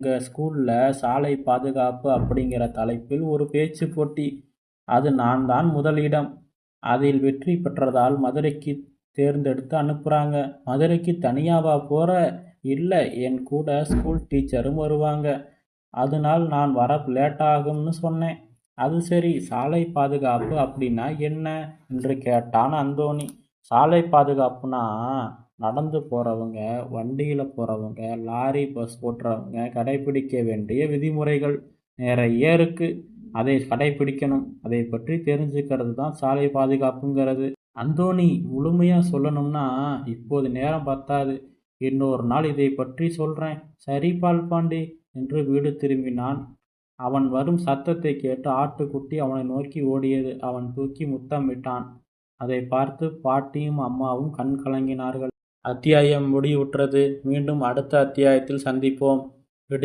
எங்கள் ஸ்கூலில் சாலை பாதுகாப்பு அப்படிங்கிற தலைப்பில் ஒரு பேச்சு போட்டி. அது நான் தான் முதலிடம். அதில் வெற்றி பெற்றதால் மதுரைக்கு தேர்ந்தெடுத்து அனுப்புகிறாங்க மதுரைக்கு தனியாவா போகிற இல்லை என் கூட ஸ்கூல் டீச்சரும் வருவாங்க. அதனால் நான் வர லேட்டாகும்னு சொன்னேன். அது சரி சாலை பாதுகாப்பு அப்படின்னா என்ன? என்று கேட்டான் அந்தோணி. சாலை பாதுகாப்புனா நடந்து போகிறவங்க வண்டியில் போகிறவங்க லாரி பஸ் ஓட்டுறவங்க கடைப்பிடிக்க வேண்டிய விதிமுறைகள் நிறைய இருக்குது அதை கடைப்பிடிக்கணும் அதை பற்றி தெரிஞ்சுக்கிறது தான் சாலை பாதுகாப்புங்கிறது. அந்தோணி முழுமையாக சொல்லணும்னா இப்போது நேரம் பத்தாது. இன்னொரு நாள் இதை பற்றி சொல்கிறேன் சரி பால்பாண்டி என்று வீடு திரும்பினான். அவன் வரும் சத்தத்தை கேட்டு ஆட்டுக்குட்டி அவனை நோக்கி ஓடியது. அவன் தூக்கி முத்தமிட்டான். அதை பார்த்து பாட்டியும் அம்மாவும் கண் கலங்கினார்கள். அத்தியாயம் முடிவுற்றது. மீண்டும் அடுத்த அத்தியாயத்தில் சந்திப்போம். விடு